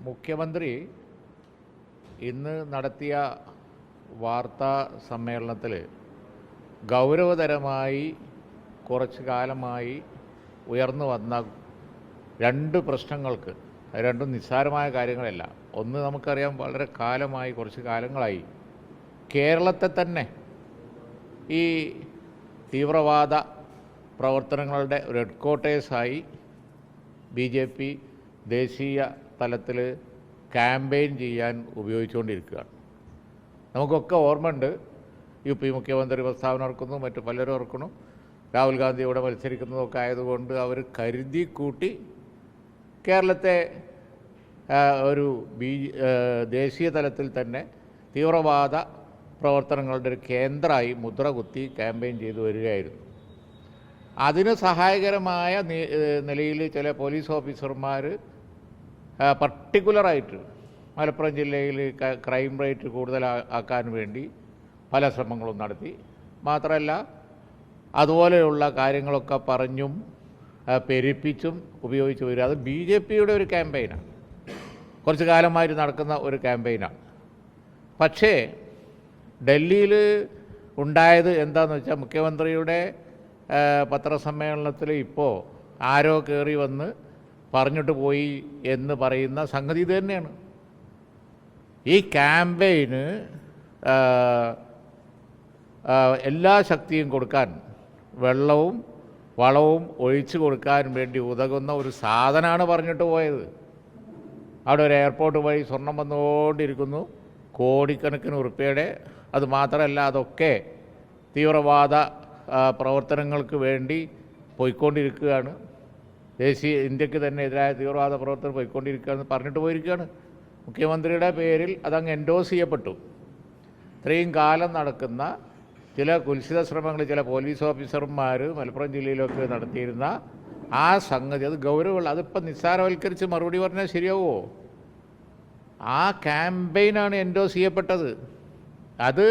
മുഖ്യമന്ത്രി ഇന്ന് നടത്തിയ വാർത്താ സമ്മേളനത്തിൽ ഗൗരവതരമായി കുറച്ച് കാലമായി ഉയർന്നു വന്ന രണ്ട് പ്രശ്നങ്ങൾക്ക് രണ്ടും നിസ്സാരമായ കാര്യങ്ങളല്ല. ഒന്ന് നമുക്കറിയാം വളരെ കാലമായി കുറച്ച് കാലങ്ങളായി കേരളത്തെ തന്നെ ഈ തീവ്രവാദ പ്രവർത്തനങ്ങളുടെ ഒരു ഹെഡ്ക്വാർട്ടേഴ്സായി ബി ജെ പി ദേശീയ തലത്തിൽ ക്യാമ്പയിൻ ചെയ്യാൻ ഉപയോഗിച്ചുകൊണ്ടിരിക്കുകയാണ് നമുക്കൊക്കെ ഓർമ്മയുണ്ട്. യു പി മുഖ്യമന്ത്രി പ്രസ്താവന ഓർക്കുന്നു മറ്റു പലരും ഓർക്കുന്നു. രാഹുൽ ഗാന്ധി ഇവിടെ മത്സരിക്കുന്നതൊക്കെ ആയതുകൊണ്ട് അവർ കരുതി കൂട്ടി കേരളത്തെ ഒരു ബി ദേശീയ തലത്തിൽ തന്നെ തീവ്രവാദ പ്രവർത്തനങ്ങളുടെ ഒരു കേന്ദ്രമായി മുദ്ര കുത്തി ക്യാമ്പയിൻ ചെയ്തു വരികയായിരുന്നു. അതിന് സഹായകരമായ നിലയിൽ ചില പോലീസ് ഓഫീസർമാർ പർട്ടിക്കുലറായിട്ട് മലപ്പുറം ജില്ലയിൽ ക്രൈം റേറ്റ് കൂടുതൽ ആക്കാൻ വേണ്ടി പല ശ്രമങ്ങളും നടത്തി. മാത്രമല്ല അതുപോലെയുള്ള കാര്യങ്ങളൊക്കെ പറഞ്ഞും പെരുപ്പിച്ചും ഉപയോഗിച്ച് വരിക അത് ബി ജെ പിയുടെ ഒരു ക്യാമ്പയിനാണ് കുറച്ച് കാലമായിട്ട് നടക്കുന്ന ഒരു ക്യാമ്പയിനാണ് പക്ഷേ ഡൽഹിയിൽ ഉണ്ടായത് എന്താണെന്ന് വെച്ചാൽ മുഖ്യമന്ത്രിയുടെ പത്രസമ്മേളനത്തിൽ ഇപ്പോൾ ആരോ കയറി വന്ന് പറഞ്ഞിട്ട് പോയി എന്ന് പറയുന്ന സംഗതി ഇത് തന്നെയാണ്. ഈ ക്യാമ്പയിന് എല്ലാ ശക്തിയും കൊടുക്കാൻ വെള്ളവും വളവും ഒഴിച്ചു കൊടുക്കാൻ വേണ്ടി ഉതകുന്ന ഒരു സാധനമാണ് പറഞ്ഞിട്ട് പോയത്. അവിടെ ഒരു എയർപോർട്ട് വഴി സ്വർണം വന്നുകൊണ്ടിരിക്കുന്നു. കോടിക്കണക്കിന് ഉറുപ്പ്യയുടെ. അത് മാത്രമല്ല അതൊക്കെ തീവ്രവാദ പ്രവർത്തനങ്ങൾക്ക് വേണ്ടി പോയിക്കൊണ്ടിരിക്കുകയാണ്. ദേശീയ ഇന്ത്യയ്ക്ക് തന്നെ എതിരായ തീവ്രവാദ പ്രവർത്തനം പോയിക്കൊണ്ടിരിക്കുകയാണെന്ന് പറഞ്ഞിട്ട് പോയിരിക്കുകയാണ്. മുഖ്യമന്ത്രിയുടെ പേരിൽ അതങ്ങ് എൻഡോസ് ചെയ്യപ്പെട്ടു. ഇത്രയും കാലം നടക്കുന്ന ചില കുൽസിത ശ്രമങ്ങൾ ചില പോലീസ് ഓഫീസർമാർ മലപ്പുറം ജില്ലയിലൊക്കെ നടത്തിയിരുന്ന ആ സംഗതി അത് ഗൗരവമുള്ള അതിപ്പോൾ നിസ്സാരവൽക്കരിച്ച് മറുപടി പറഞ്ഞാൽ ശരിയാവുമോ? ആ ക്യാമ്പയിനാണ് എൻഡോസ് ചെയ്യപ്പെട്ടത്. അത്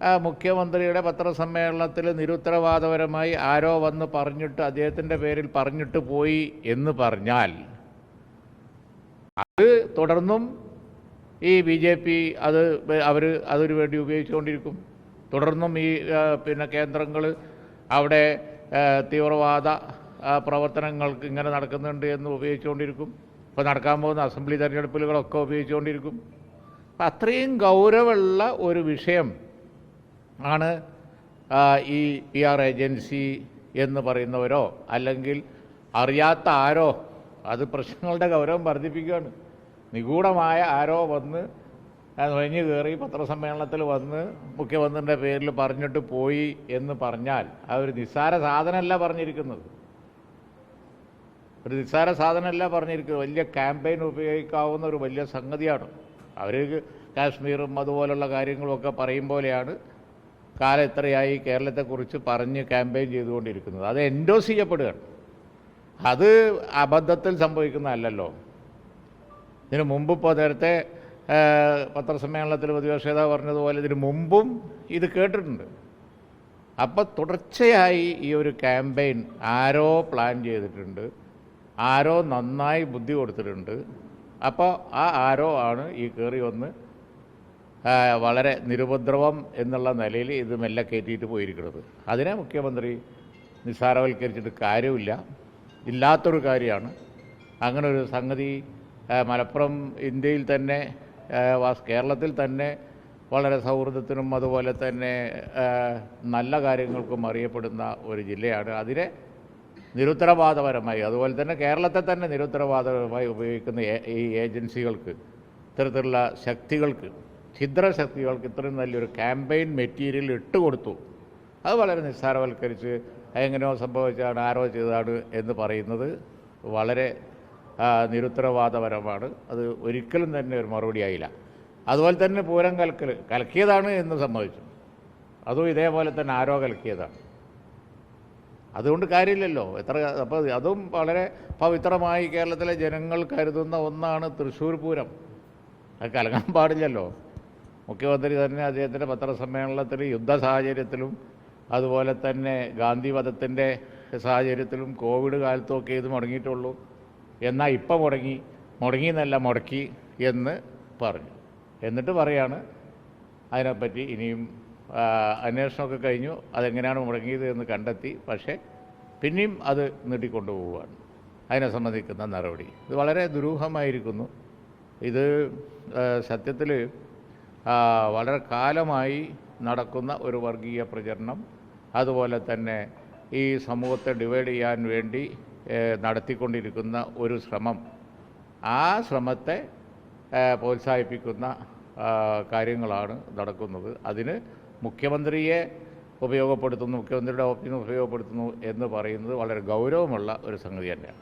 മുഖ്യമന്ത്രിയുടെ പത്രസമ്മേളനത്തിൽ നിരുത്തരവാദപരമായി ആരോ വന്ന് പറഞ്ഞിട്ട് അദ്ദേഹത്തിന്റെ പേരിൽ പറഞ്ഞിട്ട് പോയി എന്ന് പറഞ്ഞാൽ അത് തുടർന്നും ഈ ബി ജെ പി അത് അവർ അതിനു വേണ്ടി ഉപയോഗിച്ചുകൊണ്ടിരിക്കും. തുടർന്നും ഈ പിന്നെ കേന്ദ്രങ്ങൾ അവിടെ തീവ്രവാദ പ്രവർത്തനങ്ങൾക്ക് ഇങ്ങനെ നടക്കുന്നുണ്ട് എന്ന് ഉപയോഗിച്ചുകൊണ്ടിരിക്കും. ഇപ്പോൾ നടക്കാൻ പോകുന്ന അസംബ്ലി തെരഞ്ഞെടുപ്പുകളൊക്കെ ഉപയോഗിച്ചുകൊണ്ടിരിക്കും. അപ്പം അത്രയും ഗൗരവമുള്ള ഒരു വിഷയം ആണ് ഈ പി ആർ ഏജൻസി എന്ന് പറയുന്നവരോ അല്ലെങ്കിൽ അറിയാത്ത ആരോ അത് പ്രശ്നങ്ങളുടെ ഗൗരവം വർദ്ധിപ്പിക്കുകയാണ്. നിഗൂഢമായ ആരോ വന്ന് നുഴഞ്ഞു കയറി പത്രസമ്മേളനത്തിൽ വന്ന് മുഖ്യമന്ത്രിന്റെ പേരിൽ പറഞ്ഞിട്ട് പോയി എന്ന് പറഞ്ഞാൽ ആ ഒരു നിസ്സാര സാധനമല്ല പറഞ്ഞിരിക്കുന്നത്. ഒരു നിസ്സാര സാധനമല്ല പറഞ്ഞിരിക്കുന്നത്. വലിയ ക്യാമ്പയിൻ ഉപയോഗിക്കാവുന്ന ഒരു വലിയ സംഗതിയാണ്. അവർ കാശ്മീറും അതുപോലുള്ള കാര്യങ്ങളുമൊക്കെ പറയും പോലെയാണ്. കാലം എത്രയായി? കേരളത്തെക്കുറിച്ച് പറഞ്ഞ് ക്യാമ്പയിൻ ചെയ്തുകൊണ്ടിരിക്കുന്നത്. അത് എൻഡോസ് ചെയ്യപ്പെടുകയാണ്. അത് അബദ്ധത്തിൽ സംഭവിക്കുന്നതല്ലല്ലോ. ഇതിനു മുമ്പ് ഇപ്പോൾ നേരത്തെ പത്രസമ്മേളനത്തിൽ പ്രതിപക്ഷ നേതാവ് പറഞ്ഞതുപോലെ ഇതിനു മുമ്പും ഇത് കേട്ടിട്ടുണ്ട്. അപ്പോൾ തുടർച്ചയായി ഈ ഒരു ക്യാമ്പയിൻ ആരോ പ്ലാൻ ചെയ്തിട്ടുണ്ട്. ആരോ നന്നായി ബുദ്ധി കൊടുത്തിട്ടുണ്ട്. അപ്പോൾ ആ ആരോ ആണ് ഈ കയറി വന്ന് വളരെ നിരുപദ്രവം എന്നുള്ള നിലയിൽ ഇത് മെല്ലെ കയറ്റിയിട്ട് പോയിരിക്കുന്നത്. അതിനെ മുഖ്യമന്ത്രി നിസ്സാരവൽക്കരിച്ചിട്ട് കാര്യമില്ല. ഇല്ലാത്തൊരു കാര്യമാണ്. അങ്ങനെ ഒരു സംഗതി മലപ്പുറം ഇന്ത്യയിൽ തന്നെ കേരളത്തിൽ തന്നെ വളരെ സൗഹൃദത്തിനും അതുപോലെ തന്നെ നല്ല കാര്യങ്ങൾക്കും അറിയപ്പെടുന്ന ഒരു ജില്ലയാണ്. അതിനെ നിരുത്തരവാദപരമായി അതുപോലെ തന്നെ കേരളത്തെ തന്നെ നിരുത്തരവാദപരമായി ഉപയോഗിക്കുന്ന ഈ ഏജൻസികൾക്ക് ഇത്തരത്തിലുള്ള ശക്തികൾക്ക് ഛിദ്രശക്തികൾക്ക് ഇത്രയും നല്ലൊരു ക്യാമ്പയിൻ മെറ്റീരിയൽ ഇട്ട് കൊടുത്തു. അത് വളരെ നിസ്സാരവൽക്കരിച്ച് എങ്ങനെയോ സംഭവിച്ചാണ് ആരോ ചെയ്തതാണ് എന്ന് പറയുന്നത് വളരെ നിരുത്തരവാദപരമാണ്. അത് ഒരിക്കലും തന്നെ ഒരു മറുപടി ആയില്ല. അതുപോലെ തന്നെ പൂരം കലക്കൽ കലക്കിയതാണ് എന്ന് സമ്മതിച്ചു അതും ഇതേപോലെ തന്നെ ആരോ കലക്കിയതാണ് അതുകൊണ്ട് കാര്യമില്ലല്ലോ. എത്ര അപ്പോൾ അതും വളരെ പവിത്രമായി കേരളത്തിലെ ജനങ്ങൾ കരുതുന്ന ഒന്നാണ് തൃശ്ശൂർ പൂരം. അത് കലങ്ങാൻ പാടില്ലല്ലോ. മുഖ്യമന്ത്രി തന്നെ അദ്ദേഹത്തിന്റെ പത്രസമ്മേളനത്തിൽ യുദ്ധ സാഹചര്യത്തിലും അതുപോലെ തന്നെ ഗാന്ധി വധത്തിന്റെ സാഹചര്യത്തിലും കോവിഡ് കാലത്തുമൊക്കെ ഇത് മുടങ്ങിയിട്ടുള്ളൂ. എന്നാൽ ഇപ്പം മുടങ്ങി മുടങ്ങി എന്നല്ല മുടക്കി എന്ന് പറഞ്ഞു. എന്നിട്ട് പറയാണ് അതിനെപ്പറ്റി ഇനിയും അന്വേഷണമൊക്കെ കഴിഞ്ഞു അതെങ്ങനെയാണ് മുടങ്ങിയത് എന്ന് കണ്ടെത്തി പക്ഷേ പിന്നെയും അത് നീട്ടിക്കൊണ്ടു പോവുകയാണ് അതിനെ സംബന്ധിക്കുന്ന നടപടി. ഇത് വളരെ ദുരൂഹമായിരിക്കുന്നു. ഇത് സത്യത്തിൽ വളരെ കാലമായി നടക്കുന്ന ഒരു വർഗീയ പ്രചരണം. അതുപോലെ തന്നെ ഈ സമൂഹത്തെ ഡിവൈഡ് ചെയ്യാൻ വേണ്ടി നടത്തിക്കൊണ്ടിരിക്കുന്ന ഒരു ശ്രമം. ആ ശ്രമത്തെ പ്രോത്സാഹിപ്പിക്കുന്ന കാര്യങ്ങളാണ് നടക്കുന്നത്. അതിന് മുഖ്യമന്ത്രിയെ ഉപയോഗപ്പെടുത്തുന്നു മുഖ്യമന്ത്രിയുടെ ഓപ്ഷൻ ഉപയോഗപ്പെടുത്തുന്നു എന്ന് പറയുന്നത് വളരെ ഗൗരവമുള്ള ഒരു സംഗതി തന്നെയാണ്.